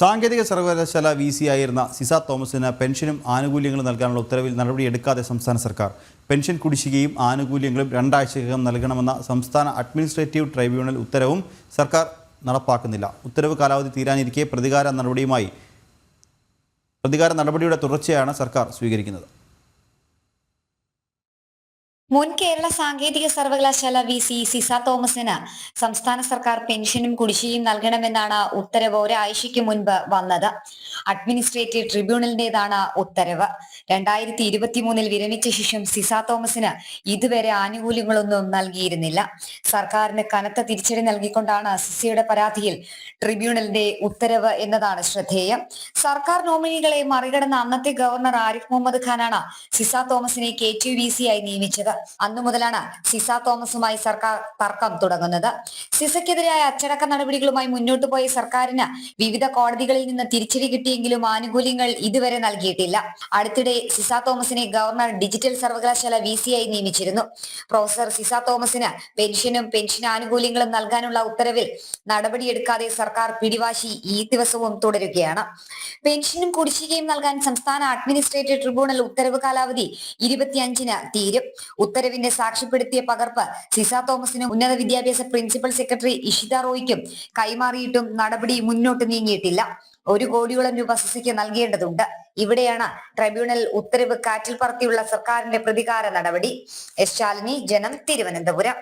സാങ്കേതിക സർവകലാശാല V C ആയിരുന്ന സിസ തോമസിന് പെൻഷനും ആനുകൂല്യങ്ങളും നൽകാനുള്ള ഉത്തരവിൽ നടപടിയെടുക്കാതെ സംസ്ഥാന സർക്കാർ. പെൻഷൻ കുടിശ്ശികയും ആനുകൂല്യങ്ങളും രണ്ടാഴ്ചക്കകം നൽകണമെന്ന സംസ്ഥാന അഡ്മിനിസ്ട്രേറ്റീവ് ട്രൈബ്യൂണൽ ഉത്തരവും സർക്കാർ നടപ്പാക്കുന്നില്ല. ഉത്തരവ് കാലാവധി തീരാനിരിക്കെ പ്രതികാര നടപടിയുമായി പ്രതികാര നടപടിയുടെ തുടർച്ചയാണ് സർക്കാർ സ്വീകരിക്കുന്നത്. മുൻ കേരള സാങ്കേതിക സർവകലാശാല വി സി സിസ തോമസിന് സംസ്ഥാന സർക്കാർ പെൻഷനും കുടിശ്ശികയും നൽകണമെന്നാണ് ഉത്തരവ് ഒരാഴ്ചയ്ക്ക് മുൻപ് വന്നത്. അഡ്മിനിസ്ട്രേറ്റീവ് ട്രിബ്യൂണലിന്റേതാണ് ഉത്തരവ്. രണ്ടായിരത്തി ഇരുപത്തിമൂന്നിൽ വിരമിച്ച ശേഷം സിസ തോമസിന് ഇതുവരെ ആനുകൂല്യങ്ങളൊന്നും നൽകിയിരുന്നില്ല. സർക്കാരിന് കനത്ത തിരിച്ചടി നൽകിക്കൊണ്ടാണ് സിസയുടെ പരാതിയിൽ ട്രിബ്യൂണലിന്റെ ഉത്തരവ് എന്നതാണ് ശ്രദ്ധേയം. സർക്കാർ നോമിനികളെ മറികടന്ന അന്നത്തെ ഗവർണർ ആരിഫ് മുഹമ്മദ് ഖാനാണ് സിസ തോമസിനെ കെ ടി സി ആയി നിയമിച്ചത്. അന്നു മുതലാണ് സിസ തോമസുമായി സർക്കാർ തർക്കം തുടങ്ങുന്നത്. സിസയ്ക്കെതിരായ അച്ചടക്ക നടപടികളുമായി മുന്നോട്ടു പോയ സർക്കാരിന് വിവിധ കോടതികളിൽ നിന്ന് തിരിച്ചടി കിട്ടിയെങ്കിലും ആനുകൂല്യങ്ങൾ ഇതുവരെ നൽകിയിട്ടില്ല. അടുത്തിടെ സിസ തോമസിനെ ഗവർണർ ഡിജിറ്റൽ സർവകലാശാല വി സിയായി നിയമിച്ചിരുന്നു. പ്രൊഫസർ സിസ തോമസിന് പെൻഷനും പെൻഷൻ ആനുകൂല്യങ്ങളും നൽകാനുള്ള ഉത്തരവിൽ നടപടിയെടുക്കാതെ സർക്കാർ പിടിവാശി ഈ ദിവസവും തുടരുകയാണ്. പെൻഷനും കുടിശ്ശികയും നൽകാൻ സംസ്ഥാന അഡ്മിനിസ്ട്രേറ്റീവ് ട്രിബ്യൂണൽ ഉത്തരവ് കാലാവധി ഇരുപത്തിയഞ്ചിന് തീരും. ഉത്തരവിന്റെ സാക്ഷ്യപ്പെടുത്തിയ പകർപ്പ് സിസ തോമസിനും ഉന്നത വിദ്യാഭ്യാസ പ്രിൻസിപ്പൽ സെക്രട്ടറി ഇഷിത റോയ്ക്കും കൈമാറിയിട്ടും നടപടി മുന്നോട്ട് നീങ്ങിയിട്ടില്ല. ഒരു കോടിയോളം രൂപ സിസയ്ക്ക് നൽകേണ്ടതുണ്ട്. ഇവിടെയാണ് ട്രൈബ്യൂണൽ ഉത്തരവ് കാറ്റിൽ പറത്തിയുള്ള സർക്കാരിന്റെ പ്രതികാര നടപടി. എസ് ശാലിനി ജനം തിരുവനന്തപുരം.